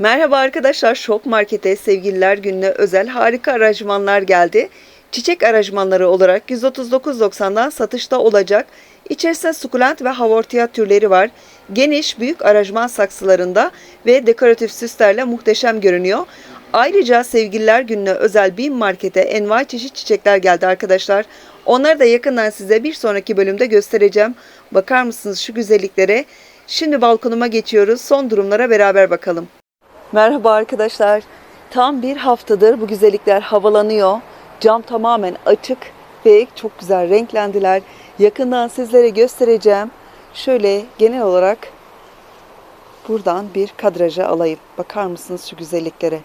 Merhaba arkadaşlar, Şok Market'e sevgililer gününe özel harika aranjmanlar geldi. Çiçek aranjmanları olarak 139.90'dan satışta olacak. İçerisinde sukulent ve havortia türleri var. Geniş, büyük aranjman saksılarında ve dekoratif süslerle muhteşem görünüyor. Ayrıca sevgililer gününe özel bin markete envai çeşit çiçekler geldi arkadaşlar. Onları da yakından size bir sonraki bölümde göstereceğim. Bakar mısınız şu güzelliklere? Şimdi balkonuma geçiyoruz. Son durumlara beraber bakalım. Merhaba arkadaşlar. Tam bir haftadır bu güzellikler havalanıyor. Cam tamamen açık ve çok güzel renklendiler. Yakından sizlere göstereceğim. Şöyle genel olarak buradan bir kadraja alayım. Bakar mısınız şu güzelliklere?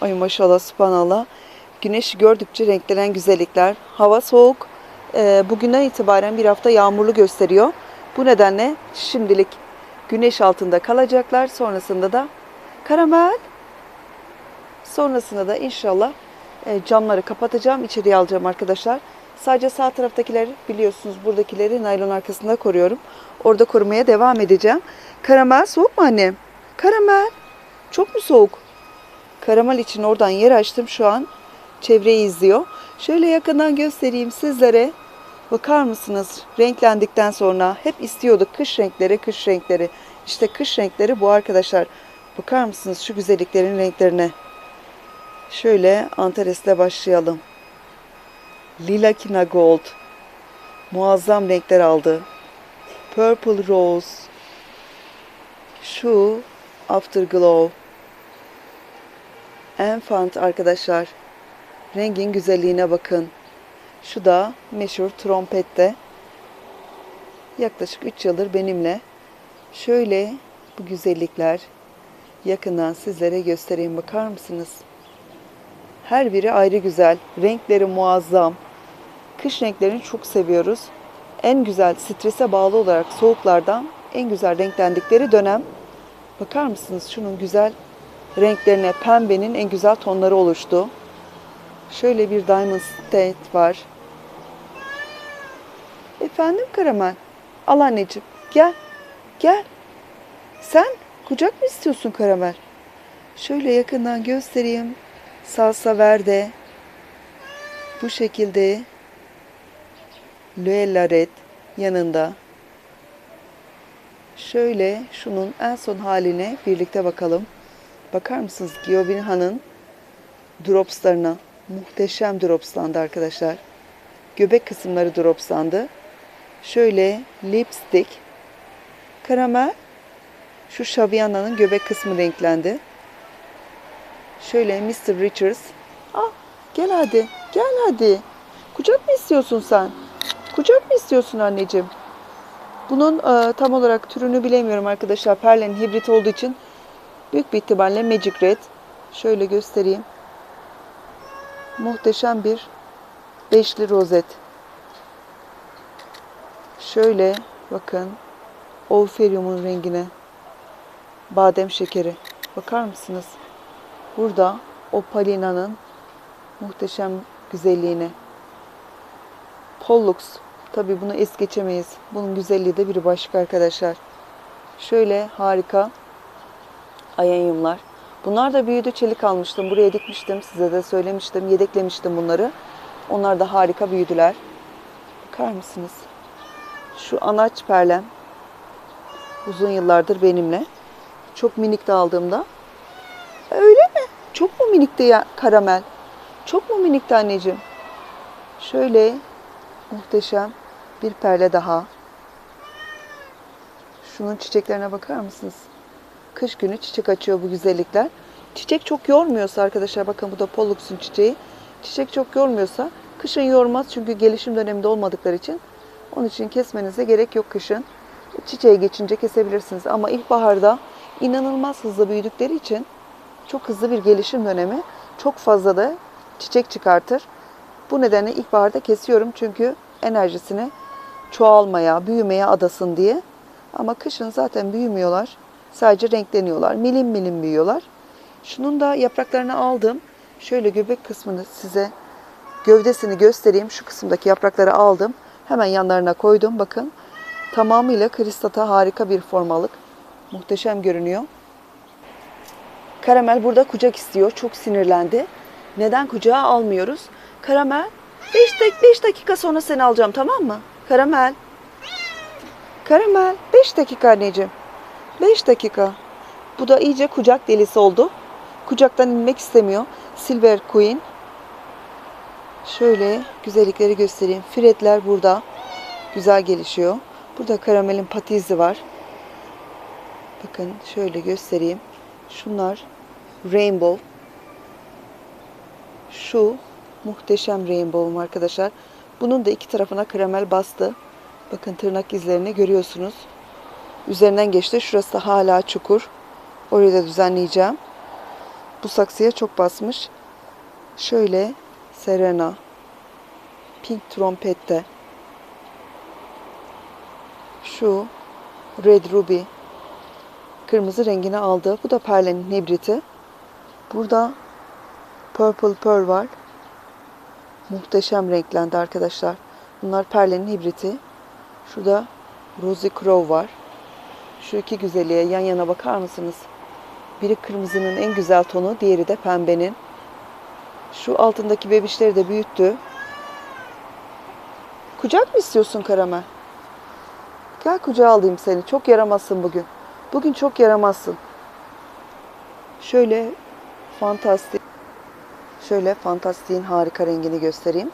Ay maşallah subhanallah. Güneşi gördükçe renklenen güzellikler. Hava soğuk. Ee, bugünden itibaren bir hafta yağmurlu gösteriyor. Bu nedenle şimdilik güneş altında kalacaklar. Sonrasında da karamel. Sonrasında da inşallah e, camları kapatacağım. içeriye alacağım arkadaşlar. Sadece sağ taraftakileri biliyorsunuz buradakileri naylon arkasında koruyorum. Orada korumaya devam edeceğim. Karamel soğuk mu annem? Karamel. Çok mu soğuk? Karamel için oradan yer açtım şu an. Çevreyi izliyor. Şöyle yakından göstereyim sizlere. Bakar mısınız? Renklendikten sonra hep istiyorduk kış renkleri, kış renkleri. İşte kış renkleri bu arkadaşlar. Bakar mısınız şu güzelliklerin renklerine? Şöyle Antares'le başlayalım. Lila Kina Gold. Muazzam renkler aldı. Purple Rose. Şu Afterglow. Enfant arkadaşlar. Rengin güzelliğine bakın. Şu da meşhur trompette. Yaklaşık 3 yıldır benimle. Şöyle bu güzellikler yakından sizlere göstereyim bakar mısınız? Her biri ayrı güzel. Renkleri muazzam. Kış renklerini çok seviyoruz. En güzel strese bağlı olarak soğuklardan en güzel renklendikleri dönem. Bakar mısınız şunun güzel renklerine pembenin en güzel tonları oluştu. Şöyle bir Diamond State var. Efendim Karamel. Al anneciğim. Gel. Gel. Sen kucak mı istiyorsun Karamel? Şöyle yakından göstereyim. Salsa verde. Bu şekilde Luella Red yanında. Şöyle şunun en son haline birlikte bakalım. Bakar mısınız Giovanni'nin dropslarına? Muhteşem dropslandı arkadaşlar. Göbek kısımları dropslandı. Şöyle lipstick, karamel, şu Shaviana'nın göbek kısmı renklendi. Şöyle Mr. Richards. Ah gel hadi, gel hadi. Kucak mı istiyorsun sen? Kucak mı istiyorsun anneciğim? Bunun e, tam olarak türünü bilemiyorum arkadaşlar. Perlen'in hibrit olduğu için büyük bir ihtimalle Magic Red. Şöyle göstereyim. Muhteşem bir beşli rozet. Şöyle bakın. Ophelium'un rengine. Badem şekeri. Bakar mısınız? Burada Opalina'nın muhteşem güzelliğine. Pollux. Tabi bunu es geçemeyiz. Bunun güzelliği de bir başka arkadaşlar. Şöyle harika ayenyumlar. Bunlar da büyüdü çelik almıştım. Buraya dikmiştim. Size de söylemiştim. Yedeklemiştim bunları. Onlar da harika büyüdüler. Bakar mısınız? Şu anaç perlem uzun yıllardır benimle. Çok minik de aldığımda. Öyle mi? Çok mu minikti ya karamel? Çok mu minikti anneciğim? Şöyle muhteşem bir perle daha. Şunun çiçeklerine bakar mısınız? Kış günü çiçek açıyor bu güzellikler. Çiçek çok yormuyorsa arkadaşlar bakın bu da Pollux'un çiçeği. Çiçek çok yormuyorsa kışın yormaz çünkü gelişim döneminde olmadıkları için. Onun için kesmenize gerek yok kışın. Çiçeğe geçince kesebilirsiniz ama ilkbaharda inanılmaz hızlı büyüdükleri için çok hızlı bir gelişim dönemi. Çok fazla da çiçek çıkartır. Bu nedenle ilkbaharda kesiyorum çünkü enerjisini çoğalmaya, büyümeye adasın diye. Ama kışın zaten büyümüyorlar. Sadece renkleniyorlar. Milim milim büyüyorlar. Şunun da yapraklarını aldım. Şöyle göbek kısmını size gövdesini göstereyim. Şu kısımdaki yaprakları aldım. Hemen yanlarına koydum. Bakın tamamıyla kristata harika bir formalık. Muhteşem görünüyor. Karamel burada kucak istiyor. Çok sinirlendi. Neden kucağa almıyoruz? Karamel 5 dak 5 dakika sonra seni alacağım tamam mı? Karamel. Karamel 5 dakika anneciğim. 5 dakika. Bu da iyice kucak delisi oldu. Kucaktan inmek istemiyor. Silver Queen. Şöyle güzellikleri göstereyim. Fredler burada. Güzel gelişiyor. Burada karamelin patizi var. Bakın şöyle göstereyim. Şunlar rainbow. Şu muhteşem rainbow'um arkadaşlar. Bunun da iki tarafına karamel bastı. Bakın tırnak izlerini görüyorsunuz. Üzerinden geçti. Şurası da hala çukur. Orayı da düzenleyeceğim. Bu saksıya çok basmış. Şöyle Serena. Pink trompette. Şu Red Ruby. Kırmızı rengini aldı. Bu da Perle'nin hibriti. Burada Purple Pearl var. Muhteşem renklendi arkadaşlar. Bunlar Perle'nin hibriti. Şurada Rosy Crow var. Şu iki güzelliğe yan yana bakar mısınız? Biri kırmızının en güzel tonu, diğeri de pembenin. Şu altındaki bebişleri de büyüttü. Kucak mı istiyorsun Karamel? Gel kucağa alayım seni. Çok yaramazsın bugün. Bugün çok yaramazsın. Şöyle fantastik. Şöyle fantastiğin harika rengini göstereyim.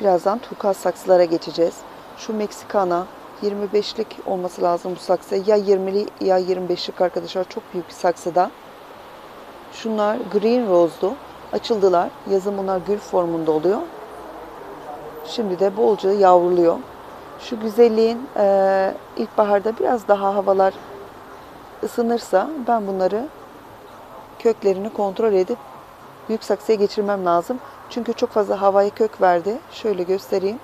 Birazdan turkuaz saksılara geçeceğiz. Şu Meksikana 25'lik olması lazım bu saksı. Ya 20'li ya 25'lik arkadaşlar. Çok büyük bir saksıda. Şunlar Green Rose'du. Açıldılar. Yazın bunlar gül formunda oluyor. Şimdi de bolca yavruluyor. Şu güzelliğin eee ilkbaharda biraz daha havalar ısınırsa ben bunları köklerini kontrol edip büyük saksıya geçirmem lazım. Çünkü çok fazla havai kök verdi. Şöyle göstereyim.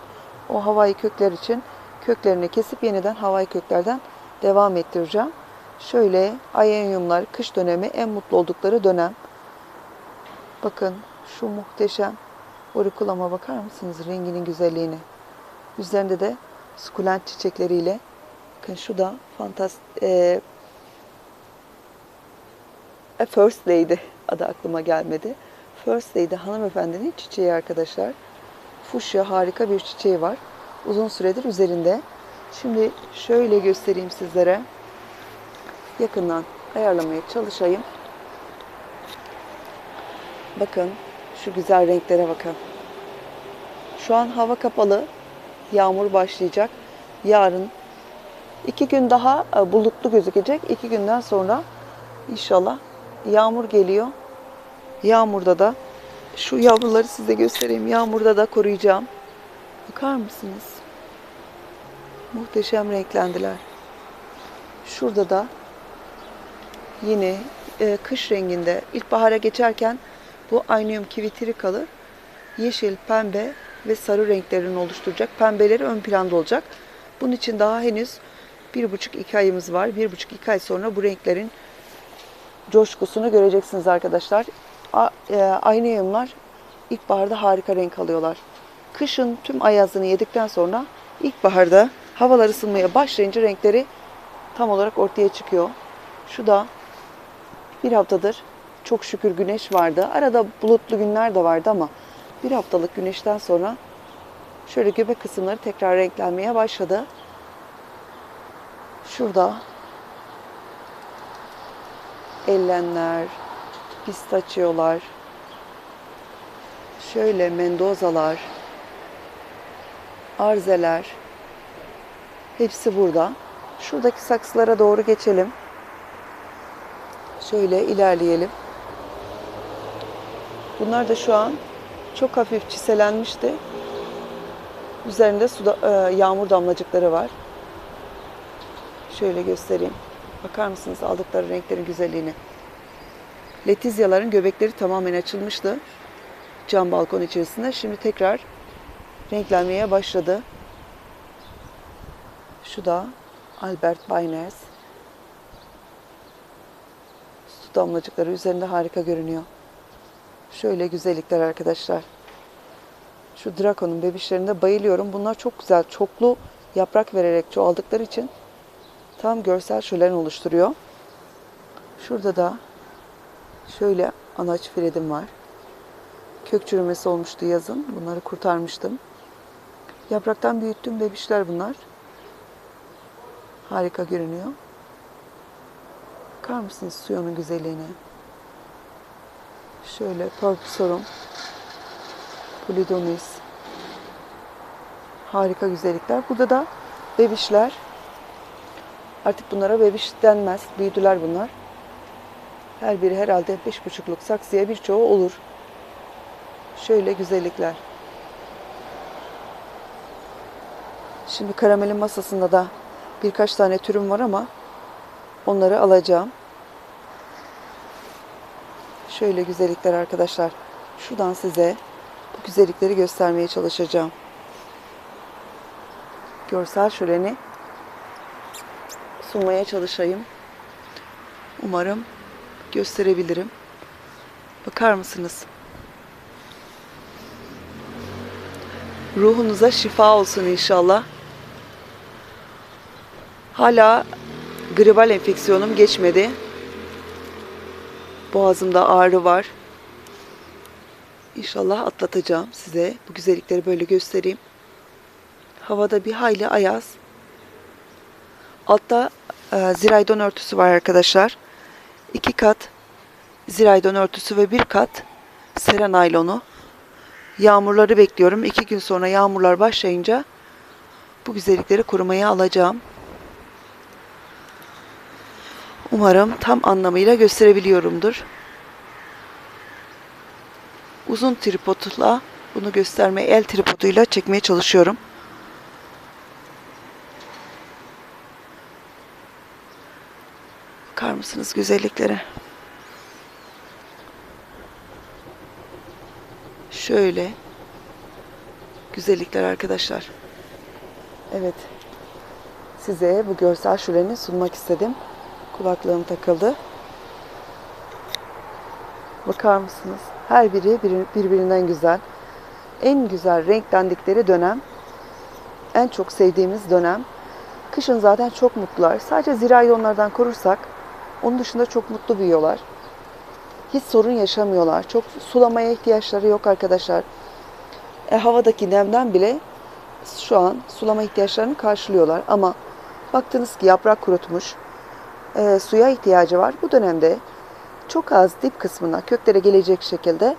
O havai kökler için köklerini kesip yeniden havai köklerden devam ettireceğim. Şöyle ayenyumlar kış dönemi en mutlu oldukları dönem. Bakın şu muhteşem orikulama bakar mısınız renginin güzelliğine? Üzerinde de sukulent çiçekleriyle. Bakın şu da fantastik e, First Lady adı aklıma gelmedi. First Lady hanımefendinin çiçeği arkadaşlar. Fuşya harika bir çiçeği var. Uzun süredir üzerinde. Şimdi şöyle göstereyim sizlere. Yakından ayarlamaya çalışayım. Bakın şu güzel renklere bakın. Şu an hava kapalı. Yağmur başlayacak. Yarın iki gün daha e, bulutlu gözükecek. İki günden sonra inşallah yağmur geliyor. Yağmurda da şu yavruları size göstereyim. Yağmurda da koruyacağım. Bakar mısınız? Muhteşem renklendiler. Şurada da yine e, kış renginde ilkbahara geçerken bu Aynium kivitiri kalır. Yeşil, pembe ve sarı renklerini oluşturacak. Pembeleri ön planda olacak. Bunun için daha henüz bir buçuk iki ayımız var. Bir buçuk iki ay sonra bu renklerin coşkusunu göreceksiniz arkadaşlar. A- e, Ayniumlar ilkbaharda harika renk alıyorlar. Kışın tüm ayazını yedikten sonra ilkbaharda havalar ısınmaya başlayınca renkleri tam olarak ortaya çıkıyor. Şu da bir haftadır çok şükür güneş vardı. Arada bulutlu günler de vardı ama bir haftalık güneşten sonra şöyle göbek kısımları tekrar renklenmeye başladı. Şurada ellenler, pistaçyolar, şöyle mendozalar, arzeler hepsi burada. Şuradaki saksılara doğru geçelim. Şöyle ilerleyelim. Bunlar da şu an çok hafif çiselenmişti. Üzerinde suda, e, yağmur damlacıkları var. Şöyle göstereyim. Bakar mısınız aldıkları renklerin güzelliğine? Letizyaların göbekleri tamamen açılmıştı. Cam balkon içerisinde. Şimdi tekrar renklenmeye başladı. Şu da Albert Bayners. Su damlacıkları üzerinde harika görünüyor. Şöyle güzellikler arkadaşlar. Şu Draco'nun bebişlerine bayılıyorum. Bunlar çok güzel. Çoklu yaprak vererek çoğaldıkları için tam görsel şölen oluşturuyor. Şurada da Şöyle anaç fredim var. Kök çürümesi olmuştu yazın. Bunları kurtarmıştım. Yapraktan büyüttüm bebişler bunlar. Harika görünüyor. Bakar mısınız suyunun güzelliğine? Şöyle Purpusorum, Polidonis. Harika güzellikler. Burada da bebişler. Artık bunlara bebiş denmez. Büyüdüler bunlar. Her biri herhalde beş buçukluk saksıya birçoğu olur. Şöyle güzellikler. Şimdi karamelin masasında da birkaç tane türüm var ama onları alacağım. Şöyle güzellikler arkadaşlar. Şuradan size bu güzellikleri göstermeye çalışacağım. Görsel şöleni sunmaya çalışayım. Umarım gösterebilirim. Bakar mısınız? Ruhunuza şifa olsun inşallah. Hala gribal enfeksiyonum geçmedi. Boğazımda ağrı var. İnşallah atlatacağım size. Bu güzellikleri böyle göstereyim. Havada bir hayli ayaz. Altta e, ziraydon örtüsü var arkadaşlar. İki kat ziraydon örtüsü ve bir kat sera naylonu. Yağmurları bekliyorum. İki gün sonra yağmurlar başlayınca bu güzellikleri kurumaya alacağım. Umarım tam anlamıyla gösterebiliyorumdur. Uzun tripodla bunu göstermeye el tripoduyla çekmeye çalışıyorum. Bakar mısınız güzelliklere? Şöyle güzellikler arkadaşlar. Evet. Size bu görsel şöleni sunmak istedim. Kulaklığım takıldı. Bakar mısınız? Her biri bir- birbirinden güzel. En güzel renklendikleri dönem. En çok sevdiğimiz dönem. Kışın zaten çok mutlular. Sadece zirayı onlardan korursak onun dışında çok mutlu büyüyorlar. Hiç sorun yaşamıyorlar. Çok sulamaya ihtiyaçları yok arkadaşlar. E, havadaki nemden bile şu an sulama ihtiyaçlarını karşılıyorlar. Ama baktınız ki yaprak kurutmuş, e, suya ihtiyacı var. Bu dönemde çok az dip kısmına köklere gelecek şekilde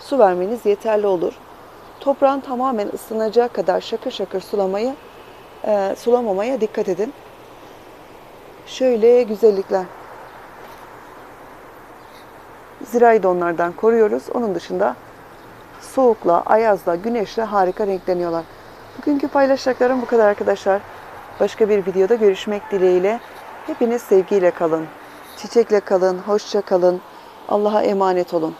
su vermeniz yeterli olur. Toprağın tamamen ıslanacağı kadar şakır şakır sulamayı e, sulamamaya dikkat edin. Şöyle güzellikler. Zirayı da onlardan koruyoruz. Onun dışında soğukla, ayazla, güneşle harika renkleniyorlar. Bugünkü paylaşacaklarım bu kadar arkadaşlar. Başka bir videoda görüşmek dileğiyle. Hepiniz sevgiyle kalın. Çiçekle kalın, hoşça kalın. Allah'a emanet olun.